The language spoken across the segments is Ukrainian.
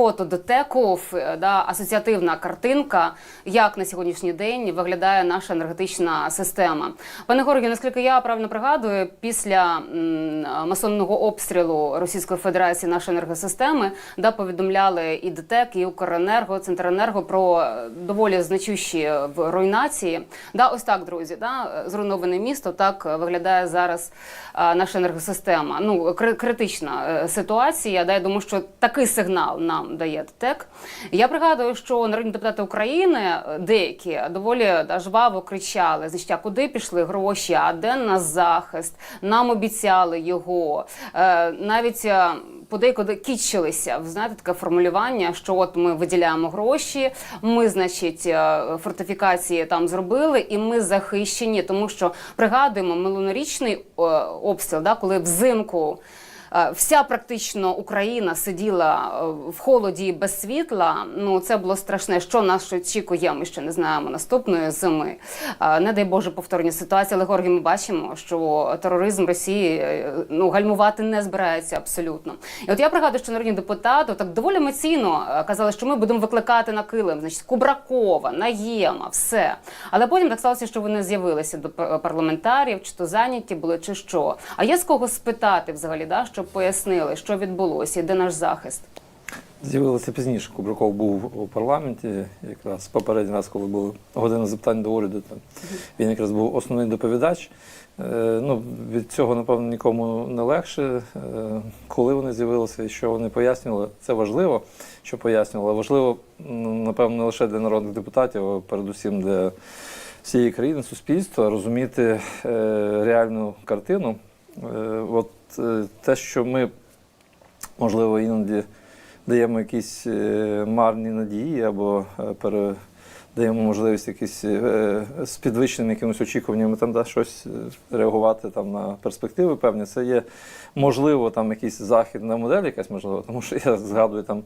фото ДТЕКу, ф- да, асоціативна картинка, як на сьогоднішній день виглядає наша енергетична система. Пане Георгію, наскільки я правильно пригадую, після масонного обстрілу Російської Федерації нашої енергосистеми да, повідомляли і ДТЕК, і Укренерго, Центренерго про е, доволі значущі е, руйнації. Да, ось так, друзі, да, зруйноване місто, так виглядає зараз е, наша енергосистема. Ну, кри- критична ситуація. Да, я думаю, що такий сигнал нам дає ДТЕК. Я пригадую, що народні депутати України е, деякі доволі жваво кричали: значить, а куди пішли гроші? А де на захист? Нам обіцяли його. Е, навіть е, подейкуди кічилися. Ви знаєте таке формулювання, що от ми виділяємо гроші, ми, значить, фортифікації там зробили, і ми захищені, тому що пригадуємо минулорічний обстріл, да, коли взимку. Е, Вся практично Україна сиділа е, в холоді без світла. Ну це було страшне. Що нас очікує? Ми ще не знаємо наступної зими. Е, Не дай Боже повторення ситуації. Але Георгій, ми бачимо, що тероризм Росії ну гальмувати не збирається абсолютно. І от я пригадую, що народні депутати так доволі емоційно казали, що ми будемо викликати на килим, значить, Кубракова, Наєма, все. Але потім так сталося, що вони з'явилися до парламентарів, чи то зайняті були, чи що. А є з кого спитати взагалі, да, щоб пояснили, що відбулося, де наш захист. З'явилося пізніше. Кубраков був у парламенті, якраз попередній раз, коли була година запитань до уряду. Там він якраз був основний доповідач. Е, ну, від цього, напевно, нікому не легше. Е, коли вони з'явилися і що вони пояснювали, це важливо, що пояснювали. Важливо, напевно, не лише для народних депутатів, а передусім для всієї країни, суспільства, розуміти е, реальну картину. От те, що ми, можливо, іноді даємо якісь е, марні надії або е, передаємо можливість якісь е, з підвищеними якимись очікуваннями там да, щось е, реагувати там на перспективи певні. Це є можливо там якийсь західна модель, якась можливо, тому що я згадую там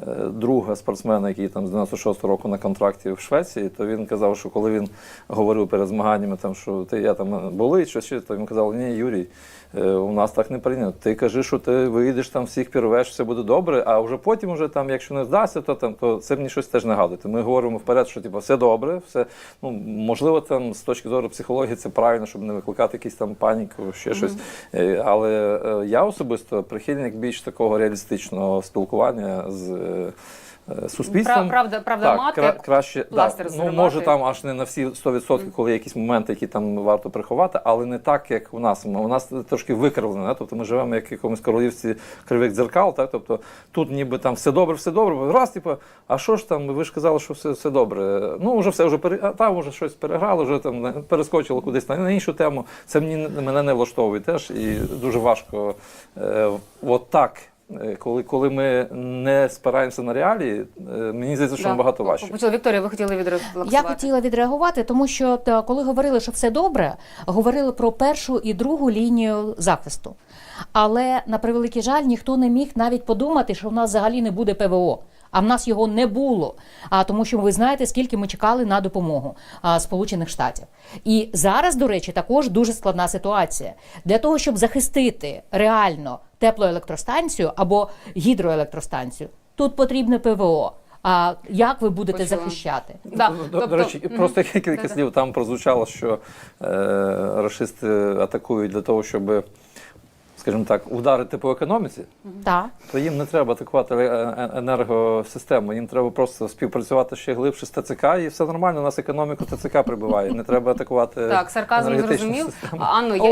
е, друга спортсмена, який там з 96-го року на контракті в Швеції, то він казав, що коли він говорив перед змаганнями, там що ти я там болить, що ще, то йому казали, ні, Юрій. е, У нас так не прийнято. Ти кажи, що ти вийдеш там, всіх пірвеш, все буде добре. А вже потім, вже там, якщо не здасться, то там то це мені щось теж нагадує. Ми говоримо вперед, що типу, все добре, все ну можливо, там з точки зору психології це правильно, щоб не викликати якісь там паніку, ще щось. Е, Але е, я особисто прихильник більш такого реалістичного спілкування з. е, Суспільством правда- правда так, мати, кра- краще пластир да, ну, може там аж не на всі 100%, коли є якісь моменти, які там варто приховати, але не так, як у нас. У нас трошки викривлено. Тобто ми живемо як в якомусь королівстві кривих дзеркал. Так? Тобто тут ніби там все добре, все добре. Раз, типу, а що ж там? Ви ж казали, що все, все добре. Ну вже все вже пере... там вже щось переграло, вже там не- перескочило кудись на, іншу тему. Це мені мене не влаштовує теж, і дуже важко е, от так. е, Коли, коли ми не спираємося на реалії, е, мені здається, що Да. набагато важче. Почула Вікторія, ви хотіли відрефлексувати? Я хотіла відреагувати, тому що та, коли говорили, що все добре, говорили про першу і другу лінію захисту. Але на превеликий жаль, ніхто не міг навіть подумати, що в нас взагалі не буде ПВО. А в нас його не було. А тому, що ви знаєте, скільки ми чекали на допомогу а, Сполучених Штатів. І зараз, до речі, також дуже складна ситуація для того, щоб захистити реально теплоелектростанцію або гідроелектростанцію. Тут потрібне ПВО. А як ви будете Почула. захищати? Да. До, тобто- до речі, просто кілька слів там прозвучало, що е, рашисти атакують для того, щоб, скажімо так, ударити по економіці, да. то їм не треба атакувати е- е- енергосистему, їм треба просто співпрацювати ще глибше з ТЦК, і все нормально. У нас економіку ТЦК прибиває. Не треба атакувати Так, сарказм зрозумів. Анно, я